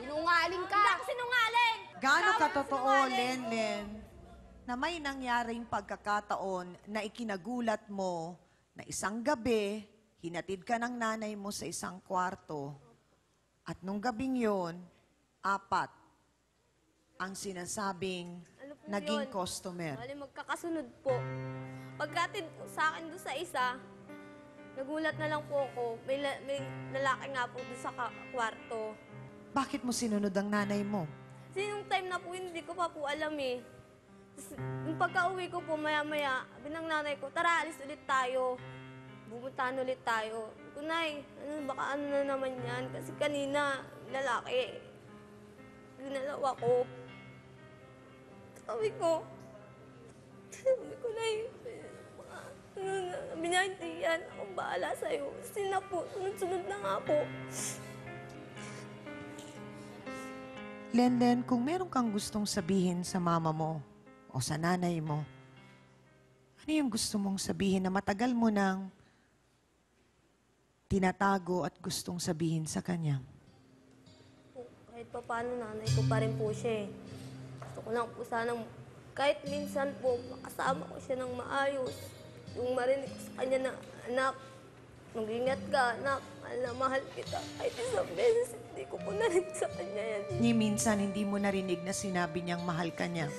Sinungaling ka! Hindi sinungaling! Gaano ang katotoo, sinungaling. Lenlen, na may nangyaring pagkakataon na ikinagulat mo na isang gabi, hinatid ka ng nanay mo sa isang kwarto, at nung gabing yon, apat ang sinasabing Ano po naging yun? customer. Bali, magkakasunod po. Pagkatid po sa akin doon sa isa, nagulat na lang po ako. May, la- may lalaki nga po doon sa ka- kwarto. Bakit mo sinunod ang nanay mo? Kasi yung time na po, hindi ko pa po alam eh. Tapos, yung pagka-uwi ko po, maya-maya, sabi ng nanay ko, tara, alis ulit tayo. Pupuntahan ulit tayo. Kunay, ano, baka ano na naman yan. Kasi kanina, lalaki, ginalawa ko. Sabi ko, sabi ko, Nay, baka, ano na, hindi yan, akong bahala sa'yo. Kasi na po, sunod-sunod na nga po. Lenlen, kung meron kang gustong sabihin sa mama mo o sa nanay mo, ano yung gusto mong sabihin na matagal mo nang tinatago at gustong sabihin sa kanya? kahit pa paano nanay ko pa rin po siya eh. Gusto ko lang po sanang kahit minsan po makasama ko siya ng maayos. Yung marinig ko sa kanya na, anak, mag-ingat ka, anak, na mahal kita. Kahit isang beses, hindi ko po narinig sa kanya yan. Ni minsan hindi mo narinig na sinabi niyang mahal ka niya.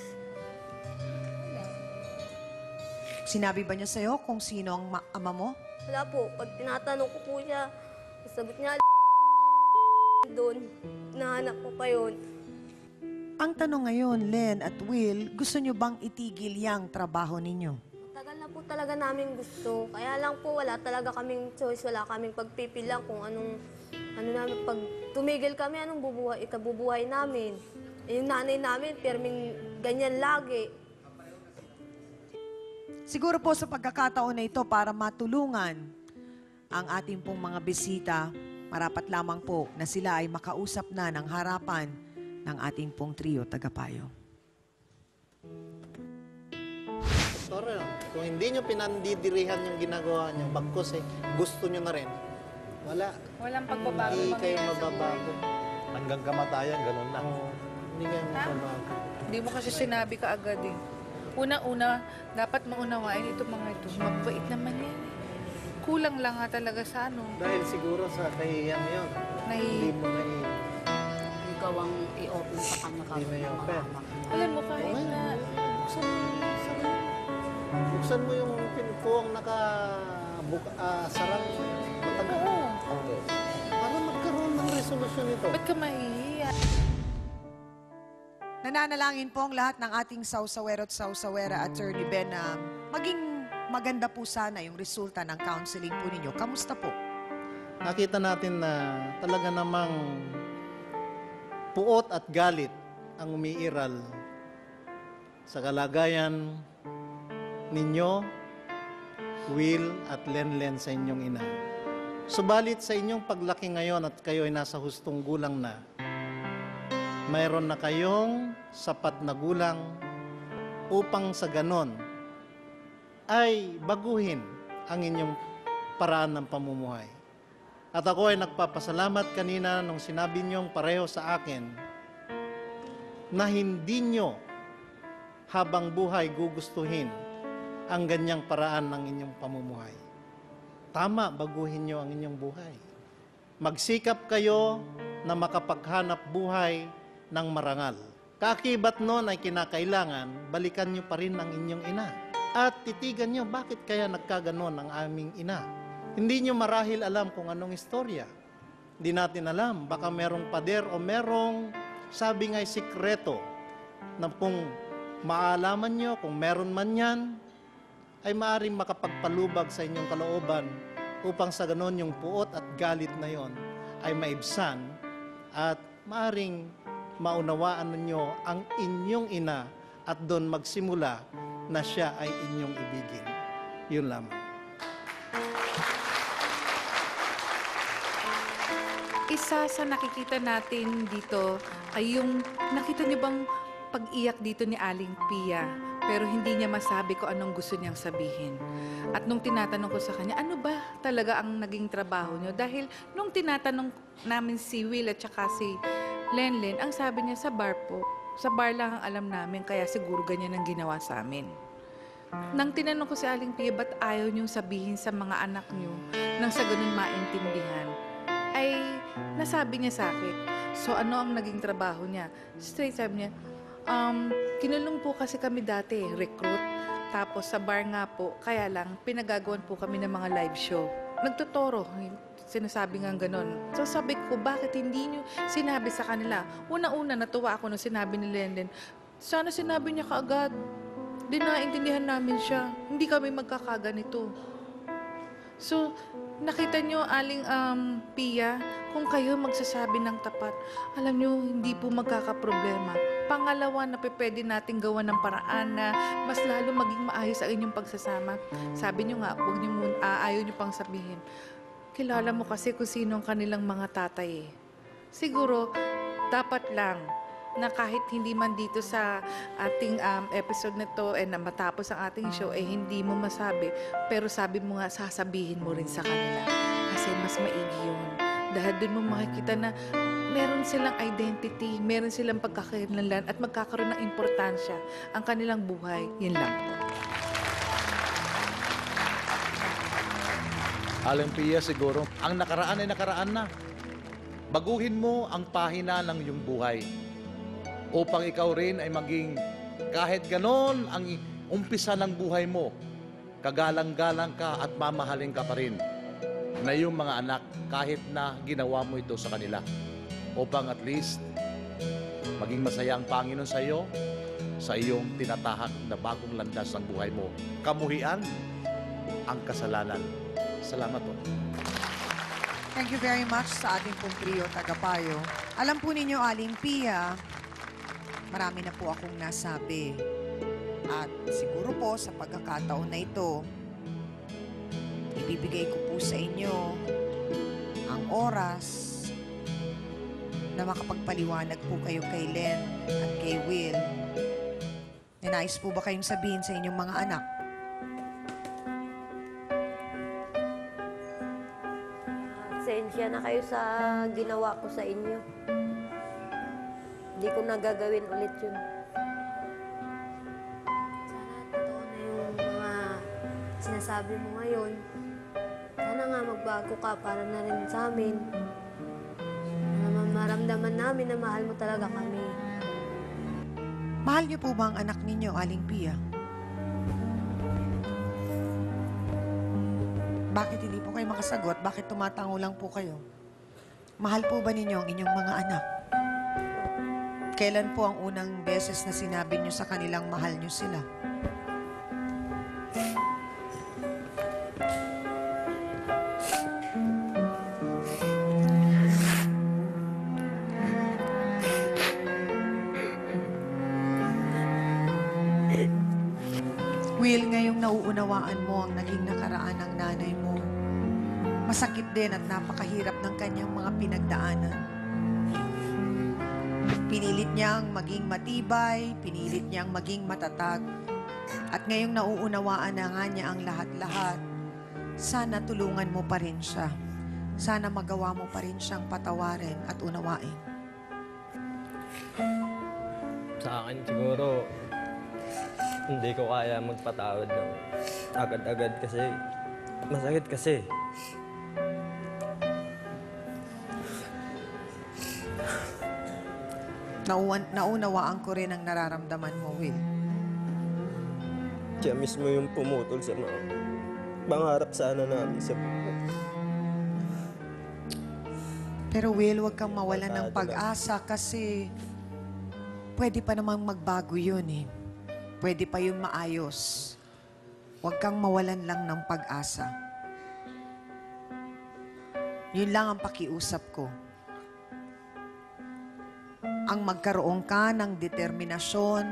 Sinabi ba niya sa'yo kung sino ang ma- ama mo? Wala po, pag tinatanong ko po siya, sagot niya, doon, nahanap ko pa yun. Ang tanong ngayon, Len at Will, gusto niyo bang itigil yang trabaho ninyo? Po talaga namin gusto. Kaya lang po wala talaga kaming choice, wala kaming pagpipilang kung anong ano namin pag tumigil kami anong bubuhay ikabubuhay namin. Eh, yung nanay namin perming ganyan lagi. Siguro po sa pagkakataon na ito para matulungan ang ating pong mga bisita, marapat lamang po na sila ay makausap na ng harapan ng ating pong trio tagapayo. Toro, kung hindi nyo pinandidirihan yung ginagawa nyo, bagkos eh, gusto nyo na rin, wala. Walang pagbabago Hindi kayo sa mababago. Hanggang kamatayan, ganun lang. Oo, hindi kayo mababago. Hindi mo kasi sinabi ka agad eh. Una-una, dapat maunawain itong mga ito. Mabait naman yan eh. Kulang lang nga talaga sa ano. Dahil siguro sa kahiyan yun, hindi Nahi- mo na i... Ikaw ang i-open sa kanya ka. Hindi mo. Alam mo kahit na... yung sarili. Buksan mo yung pinpuang naka... Buka, ah, sarang matagal. Oo. Para magkaroon ng resolusyon ito. Ba't ka mahihiya? Nananalangin po ang lahat ng ating sausawero at sausawera Attorney Ben na maging maganda po sana yung resulta ng counseling po ninyo. Kamusta po? nakita natin na talaga namang puot at galit ang umiiral sa kalagayan ninyo, Will at Lenlen sa inyong ina. Subalit sa inyong paglaki ngayon at kayo ay nasa hustong gulang na, mayroon na kayong sapat na gulang upang sa ganon ay baguhin ang inyong paraan ng pamumuhay. At ako ay nagpapasalamat kanina nung sinabi niyong pareho sa akin na hindi nyo habang buhay gugustuhin ang ganyang paraan ng inyong pamumuhay. Tama, baguhin nyo ang inyong buhay. Magsikap kayo na makapaghanap buhay ng marangal. Kakibat noon ay kinakailangan, balikan nyo pa rin ang inyong ina. At titigan nyo, bakit kaya nagkaganon ang aming ina? Hindi nyo marahil alam kung anong istorya. Hindi natin alam. Baka merong pader o merong sabi nga'y sikreto na kung maalaman nyo, kung meron man yan, ay maaaring makapagpalubag sa inyong kalooban upang sa ganon yung puot at galit na yon ay maibsan at maaring maunawaan ninyo ang inyong ina at doon magsimula na siya ay inyong ibigin. Yun lamang. Isa sa nakikita natin dito ay yung nakita niyo bang pag-iyak dito ni Aling Pia. Pero hindi niya masabi ko anong gusto niyang sabihin. At nung tinatanong ko sa kanya, ano ba talaga ang naging trabaho niyo? Dahil nung tinatanong namin si Will at saka si Lenlen, ang sabi niya sa bar po. Sa bar lang ang alam namin, kaya siguro ganyan ang ginawa sa amin. Nang tinanong ko si Aling Pia, ba't ayaw niyong sabihin sa mga anak niyo nang sa ganun maintindihan? Ay, nasabi niya sa akin. So, ano ang naging trabaho niya? Straight sabi niya, um, kinulong po kasi kami dati, recruit. Tapos sa bar nga po, kaya lang, pinagagawan po kami ng mga live show. Nagtuturo, sinasabi nga ganon. So sabi ko, bakit hindi niyo sinabi sa kanila? Una-una, natuwa ako nung sinabi ni Lenlen, sana sinabi niya kaagad. Di naintindihan namin siya. Hindi kami magkakaganito. So, nakita nyo, Aling um, Pia, kung kayo magsasabi ng tapat, alam nyo, hindi po magkakaproblema. Pangalawa na pwede nating gawa ng paraan na mas lalo maging maayos ang inyong pagsasama. Sabi nyo nga, huwag nyo muna, ah, ayaw nyo pang sabihin. Kilala mo kasi kung sino ang kanilang mga tatay eh. Siguro, dapat lang na kahit hindi man dito sa ating um, episode na to eh, na matapos ang ating show, eh hindi mo masabi. Pero sabi mo nga, sasabihin mo rin sa kanila. Kasi mas maigi yun. Dahil dun mo makikita na meron silang identity, meron silang pagkakakilanlan at magkakaroon ng importansya ang kanilang buhay. Yun lang po. Aling Pia siguro, ang nakaraan ay nakaraan na. Baguhin mo ang pahina ng iyong buhay upang ikaw rin ay maging kahit ganon ang umpisa ng buhay mo, kagalang-galang ka at mamahalin ka pa rin na iyong mga anak kahit na ginawa mo ito sa kanila upang at least maging masaya ang Panginoon sa iyo sa iyong tinatahak na bagong landas ng buhay mo. Kamuhian ang kasalanan. Salamat po. Thank you very much sa ating pong trio tagapayo. Alam po ninyo, Aling Pia, marami na po akong nasabi. At siguro po sa pagkakataon na ito, ibibigay ko po sa inyo ang oras na makapagpaliwanag po kayo kay Len at kay Will. Nanais po ba kayong sabihin sa inyong mga anak? Sensya na kayo sa ginawa ko sa inyo. Hindi ko nagagawin ulit yun. Sana totoo na yung mga sinasabi mo ngayon. Nga magbago ka para na rin sa amin. Na maramdaman namin na mahal mo talaga kami. Mahal niyo po ba ang anak ninyo, Aling Pia? Bakit hindi po kayo makasagot? Bakit tumatango lang po kayo? Mahal po ba ninyo ang inyong mga anak? Kailan po ang unang beses na sinabi niyo sa kanilang mahal niyo sila? Will, ngayong nauunawaan mo ang naging nakaraan ng nanay mo. Masakit din at napakahirap ng kanyang mga pinagdaanan. Pinilit niyang maging matibay, pinilit niyang maging matatag. At ngayong nauunawaan na nga niya ang lahat-lahat, sana tulungan mo pa rin siya. Sana magawa mo pa rin siyang patawarin at unawain. Sa akin siguro, hindi ko kaya magpatawad ng agad-agad kasi masakit kasi. Nauwan, naunawaan ko rin ang nararamdaman mo, Will. Siya mismo yung pumutol sa mga pangarap sana namin sa Pero Will, huwag kang mawalan ng pag-asa kasi pwede pa namang magbago yun eh. Pwede pa yun maayos. Huwag kang mawalan lang ng pag-asa. Yun lang ang pakiusap ko. Ang magkaroon ka ng determinasyon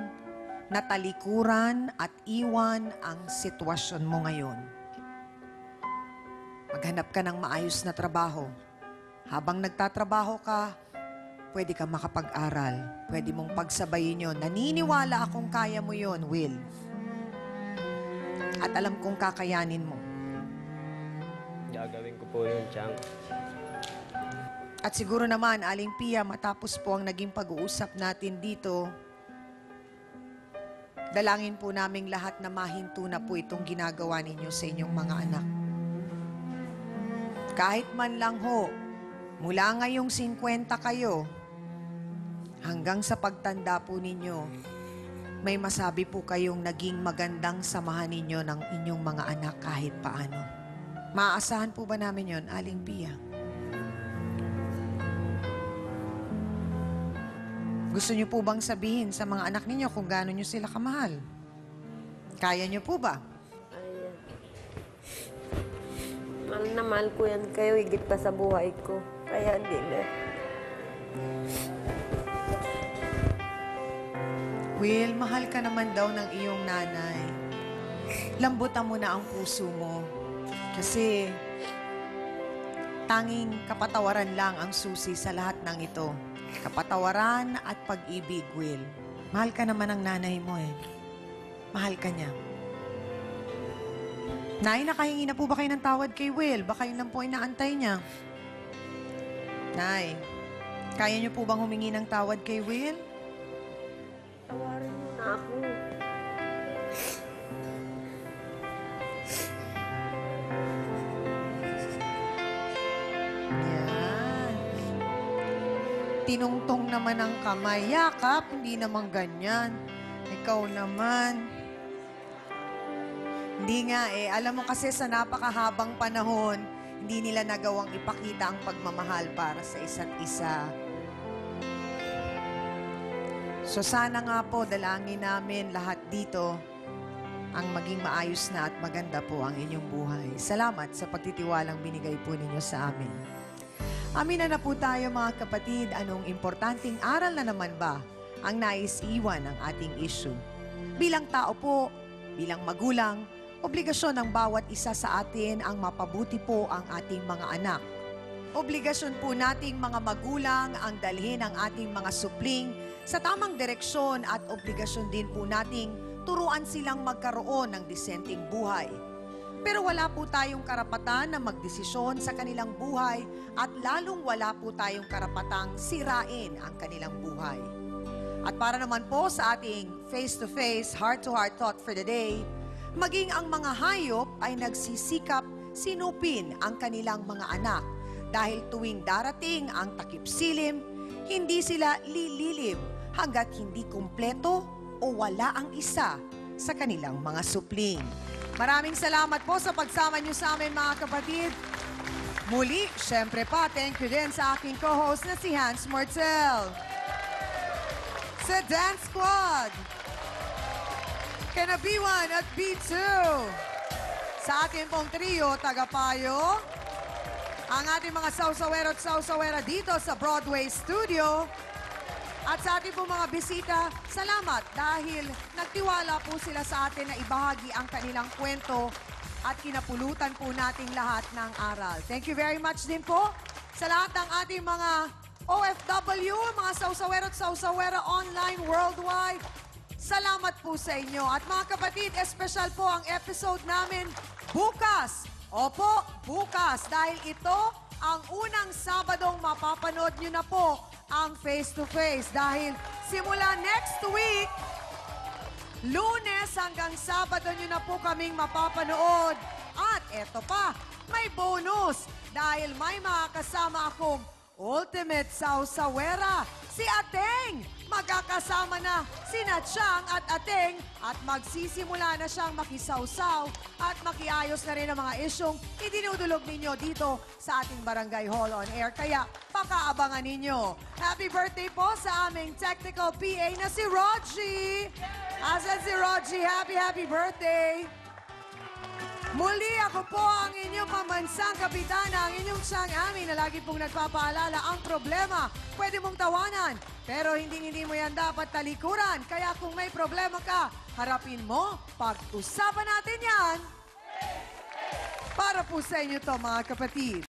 na talikuran at iwan ang sitwasyon mo ngayon. Maghanap ka ng maayos na trabaho. Habang nagtatrabaho ka, pwede ka makapag-aral. Pwede mong pagsabayin yon. Naniniwala akong kaya mo yon, Will. At alam kong kakayanin mo. Gagawin ko po yun, Chang. At siguro naman, Aling Pia, matapos po ang naging pag-uusap natin dito, dalangin po naming lahat na mahinto na po itong ginagawa ninyo sa inyong mga anak. Kahit man lang ho, mula ngayong 50 kayo, hanggang sa pagtanda po ninyo, may masabi po kayong naging magandang samahan ninyo ng inyong mga anak kahit paano. Maaasahan po ba namin yon, Aling Pia? Gusto niyo po bang sabihin sa mga anak ninyo kung gaano niyo sila kamahal? Kaya niyo po ba? Ayan. Mahal na mahal ko yan kayo, higit pa sa buhay ko. Kaya hindi na. Will, mahal ka naman daw ng iyong nanay. Lambutan mo na ang puso mo. Kasi tanging kapatawaran lang ang susi sa lahat ng ito. Kapatawaran at pag-ibig, Will. Mahal ka naman ng nanay mo eh. Mahal ka niya. Nay, nakahingi na po ba kayo ng tawad kay Will? Baka yun lang po inaantay niya. Nay, kaya niyo po bang humingi ng tawad kay Will? Na ako. Tinungtong naman ang kamay. Yakap, hindi naman ganyan. Ikaw naman. Hindi nga eh. Alam mo kasi sa napakahabang panahon, hindi nila nagawang ipakita ang pagmamahal para sa isa't isa. So sana nga po, dalangin namin lahat dito ang maging maayos na at maganda po ang inyong buhay. Salamat sa pagtitiwalang binigay po ninyo sa amin. Amin na na po tayo mga kapatid, anong importanteng aral na naman ba ang nais iwan ng ating issue? Bilang tao po, bilang magulang, obligasyon ng bawat isa sa atin ang mapabuti po ang ating mga anak. Obligasyon po nating mga magulang ang dalhin ang ating mga supling sa tamang direksyon at obligasyon din po nating turuan silang magkaroon ng disenteng buhay. Pero wala po tayong karapatan na magdesisyon sa kanilang buhay at lalong wala po tayong karapatang sirain ang kanilang buhay. At para naman po sa ating face-to-face, heart-to-heart thought for the day, maging ang mga hayop ay nagsisikap sinupin ang kanilang mga anak dahil tuwing darating ang takip silim, hindi sila lililim hanggat hindi kumpleto o wala ang isa sa kanilang mga supling. Maraming salamat po sa pagsama niyo sa amin mga kapatid. Muli, syempre pa, thank you din sa aking co-host na si Hans Mortel. Sa Dance Squad, Kena B1 at B2. Sa ating pong trio, tagapayo, ang ating mga sausawero at sausawera dito sa Broadway Studio. At sa ating po mga bisita, salamat dahil nagtiwala po sila sa atin na ibahagi ang kanilang kwento at kinapulutan po nating lahat ng aral. Thank you very much din po sa lahat ng ating mga OFW, mga sausawero at sausawera online worldwide. Salamat po sa inyo. At mga kapatid, espesyal po ang episode namin bukas. Opo, bukas. Dahil ito ang unang Sabadong mapapanood nyo na po ang face-to-face. Dahil simula next week, Lunes hanggang Sabado nyo na po kaming mapapanood. At eto pa, may bonus dahil may makakasama akong Ultimate Sausawera, si Ateng. Magkakasama na si Chang at Ateng at magsisimula na siyang makisawsaw at makiayos na rin ang mga isyong idinudulog ninyo dito sa ating Barangay Hall on Air. Kaya pakaabangan ninyo. Happy birthday po sa aming technical PA na si Rogie. Asan si Rogie? Happy, happy birthday! Muli ako po ang inyong pamansang kapitana, ang inyong siyang amin na lagi pong nagpapaalala ang problema. Pwede mong tawanan, pero hindi hindi mo yan dapat talikuran. Kaya kung may problema ka, harapin mo, pag-usapan natin yan. Para po sa inyo to mga kapatid.